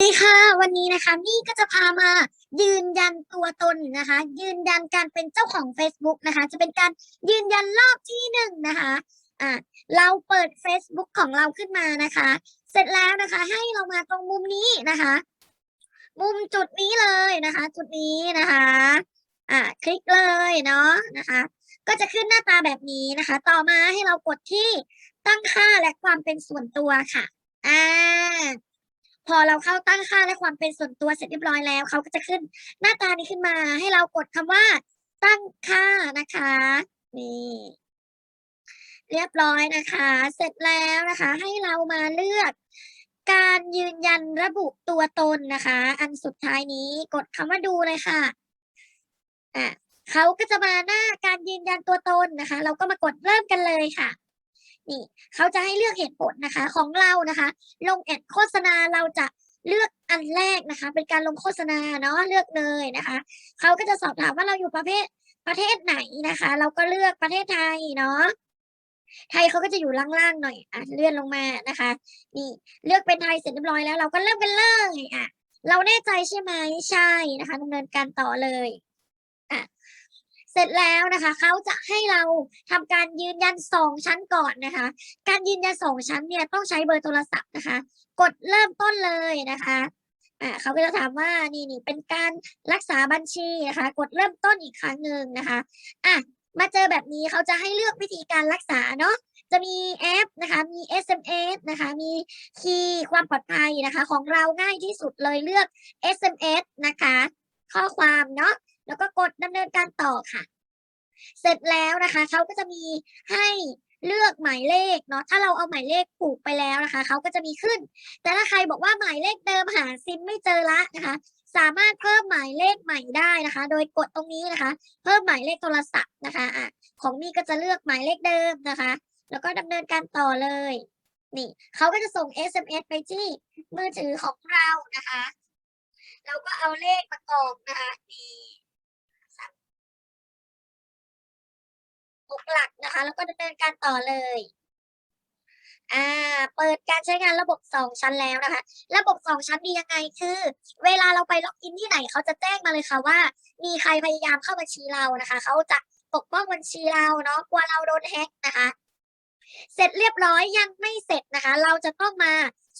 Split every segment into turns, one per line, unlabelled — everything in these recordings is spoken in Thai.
สวัสดีค่ะ วันนี้นะคะนี่ก็จะพามายืนยันตัวตนนะคะ ยืนยันการเป็นเจ้าของ Facebook นะคะ จะเป็นการยืนยันรอบที่หนึ่งนะคะอะเราเปิด Facebook ของเราขึ้นมานะคะ เสร็จแล้วนะคะ ให้เรามาตรงมุมนี้นะคะ มุมจุดนี้เลยนะคะ จุดนี้นะคะอะคลิกเลยเนาะนะคะ ก็จะขึ้นหน้าตาแบบนี้นะคะ ต่อมาให้เรากดที่ตั้งค่าและความเป็นส่วนตัวค่ะอ่า พอเราเข้าตั้งค่าและความเป็นส่วนตัวเสร็จเรียบร้อยแล้วเขาก็จะขึ้นหน้าตานี้ขึ้นมาให้เรากดคำว่า ตั้งค่านะคะนี่เรียบร้อยนะคะ เสร็จแล้วนะคะ ให้เรามาเลือก การยืนยันระบุตัวตนนะคะ อันสุดท้ายนี้กดคำว่าดูเลยค่ะอะเขาก็จะมาหน้าการยืนยันตัวตนนะคะ เราก็มากดเริ่มกันเลยค่ะ นี่เขาจะให้เลือกเหตุผลนะคะ ของเรานะคะ ลงแอดโฆษณาเราจะเลือกอันแรกนะคะ เป็นการลงโฆษณาเนาะเลือกเลยนะคะเขาก็จะสอบถามว่าเราอยู่ประเภทประเทศไหนนะคะ เราก็เลือกประเทศไทยเนาะไทยเขาก็จะอยู่ล่างๆหน่อยอะเลื่อนลงมานะคะ นี่เลือกเป็นไทยเสร็จเรียบร้อยแล้ว เราก็เริ่มกันเลยอะเราแน่ใจใช่ไหมใช่นะคะดำเนินการต่อเลย เสร็จแล้วนะคะเขาจะให้เราทำการยืนยันสองชั้นก่อนนะคะ การยืนยันสองชั้นเนี่ยต้องใช้เบอร์โทรศัพท์นะคะ กดเริ่มต้นเลยนะคะอ่าเขาก็จะถามว่านี่นี่เป็นการรักษาบัญชีนะคะ กดเริ่มต้นอีกครั้งหนึ่งนะคะอะมาเจอแบบนี้เขาจะให้เลือกวิธีการรักษาเนาะจะมีแอปนะคะ มี SMS นะคะ มีคีย์ความปลอดภัยนะคะ ของเราง่ายที่สุดเลยเลือก SMS นะคะ ข้อความเนาะ แล้วก็กดดำเนินการต่อค่ะ เสร็จแล้วนะคะเขาก็จะมีให้เลือกหมายเลขเนาะถ้าเราเอาหมายเลขผูกไปแล้วนะคะเขาก็จะมีขึ้น แต่ถ้าใครบอกว่าหมายเลขเดิมหาซิมไม่เจอละนะคะ สามารถเพิ่มหมายเลขใหม่ได้นะคะ โดยกดตรงนี้นะคะ เพิ่มหมายเลขโทรศัพท์นะคะอะของนี่ก็จะเลือกหมายเลขเดิมนะคะ แล้วก็ดำเนินการต่อเลย นี่เขาก็จะส่ง SMS ไปที่มือถือของเรานะคะ เราก็เอาเลขมากรอกนะคะนี่ หกหลักนะคะ แล้วก็ดำเนินการต่อเลยอ่าเปิดการใช้งานระบบสองชั้นแล้วนะคะ ระบบสองชั้นดียังไงคือ เวลาเราไปล็อกอินที่ไหนเขาจะแจ้งมาเลยค่ะว่า มีใครพยายามเข้าบัญชีเรานะคะเขาจะปกป้องบัญชีเราเนาะกลัวเราโดนแฮ็กนะคะ เสร็จเรียบร้อยยังไม่เสร็จนะคะ เราจะต้องมา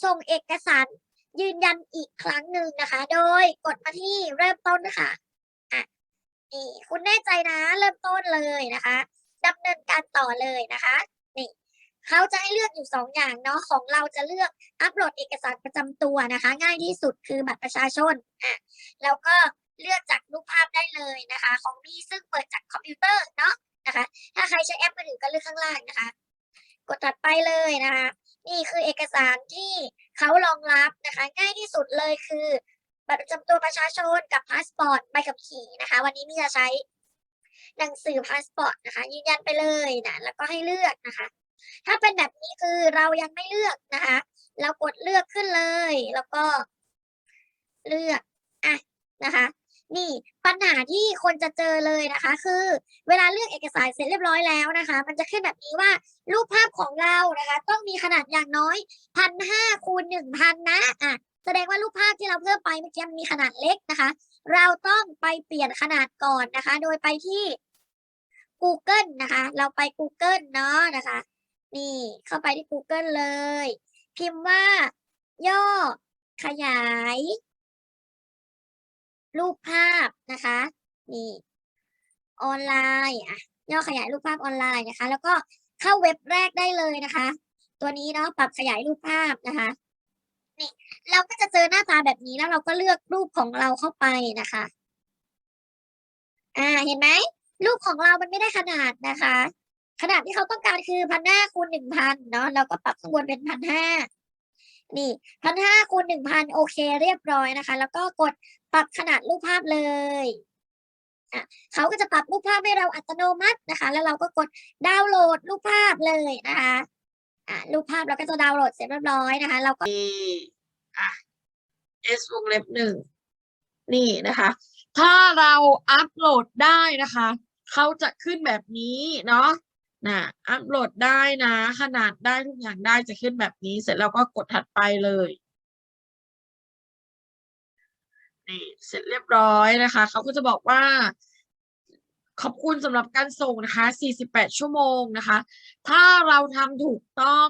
ส่งเอกสารยืนยันอีกครั้งหนึ่งนะคะ โดยกดมาที่เริ่มต้นนะคะอะนี่คุณแน่ใจนะเริ่มต้นเลยนะคะ ดำเนินการต่อเลยนะคะนี่เขาจะให้เลือกอยู่สองอย่างเนาะของเราจะเลือกอัปโหลดเอกสารประจำตัวนะคะ ง่ายที่สุดคือบัตรประชาชนอะแล้วก็เลือกจากรูปภาพได้เลยนะคะ ของนี่ซึ่งเปิดจากคอมพิวเตอร์เนาะนะคะ ถ้าใครใช้แอปมือถือก็เลือกข้างล่างนะคะ กดถัดไปเลยนะคะนี่คือเอกสารที่เขารองรับนะคะ ง่ายที่สุดเลยคือบัตรประจำตัวประชาชนกับพาสปอร์ตใบขับขี่นะคะ วันนี้มีจะใช้ หนังสือพาสปอร์ตนะคะ ยืนยันไปเลยนะแล้วก็ให้เลือกนะคะ ถ้าเป็นแบบนี้คือเรายังไม่เลือกนะคะ เรากดเลือกขึ้นเลย แล้วก็เลือกอะนะคะนี่ปัญหาที่คนจะเจอเลยนะคะ คือ เวลาเลือกเอกสารเสร็จเรียบร้อยแล้วนะคะ มันจะขึ้นแบบนี้ว่ารูปภาพของเรานะคะ ต้องมีขนาดอย่างน้อยพันห้าคูณหนึ่งพันนะอะแสดงว่ารูปภาพที่เราเพิ่มไปเมื่อกี้มันมีขนาดเล็กนะคะ เราต้องไปเปลี่ยนขนาดก่อนนะคะ โดยไปที่ Google นะคะ เราไป Google เนาะนะคะ นี่เข้าไปที่ Google เลย พิมพ์ว่า ย่อ ขยาย รูปภาพนะคะ นี่ออนไลน์อะย่อขยายรูปภาพออนไลน์นะคะ แล้วก็เข้าเว็บแรกได้เลยนะคะ ตัวนี้เนาะปรับขยายรูปภาพนะคะ นี่เราก็จะเจอหน้าตาแบบนี้แล้วเราก็เลือกรูปของเราเข้าไปนะคะ อ่าเห็นไหมรูปของเรามันไม่ได้ขนาดนะคะ ขนาดที่เขาต้องการคือพันห้าคูณหนึ่งพันเนาะเราก็ปรับข้างบนเป็นพันห้านี่พันห้าคูณหนึ่งพันโอเคเรียบร้อยนะคะ แล้วก็กดปรับขนาดรูปภาพเลยอะเขาก็จะปรับรูปภาพให้เราอัตโนมัตินะคะ แล้วเราก็กดดาวน์โหลดรูปภาพเลยนะคะอ่ารูปภาพเราก็จะดาวน์โหลดเสร็จเรียบร้อยนะคะ เราก็
อะ S วงเล็บหนึ่งนี่นะคะ ถ้าเราอัปโหลดได้นะคะเขาจะขึ้นแบบนี้เนาะนะอัปโหลดได้นะ ขนาดได้ทุกอย่างได้จะขึ้นแบบนี้ เสร็จแล้วก็กดถัดไปเลยนี่เสร็จเรียบร้อยนะคะเขาก็จะบอกว่า ขอบคุณสำหรับการส่งนะคะ 48 ชั่วโมงนะคะ ถ้าเราทำถูกต้อง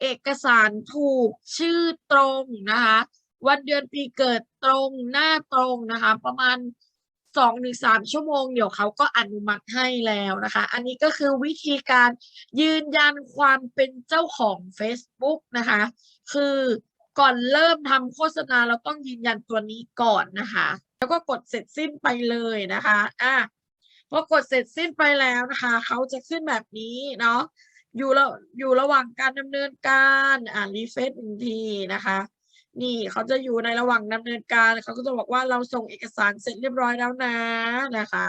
เอกสารถูกชื่อตรงนะคะ วันเดือนปีเกิดตรงหน้าตรงนะคะ ประมาณสองถึงสามชั่วโมงเดี๋ยวเขาก็อนุมัติให้แล้วนะคะ อันนี้ก็คือวิธีการยืนยันความเป็นเจ้าของ Facebook นะคะ คือก่อนเริ่มทำโฆษณาเราต้องยืนยันตัวนี้ก่อนนะคะ แล้วก็กดเสร็จสิ้นไปเลยนะคะอะพอกดเสร็จสิ้นไปแล้วนะคะ เขาจะขึ้นแบบนี้เนาะ อยู่ระอยู่ระหว่างการดำเนินการอ่ารีเฟซหนึ่งทีนะคะ นี่เขาจะอยู่ในระหว่างดำเนินการเขาก็จะบอกว่าเราส่งเอกสารเสร็จเรียบร้อยแล้วนะนะคะ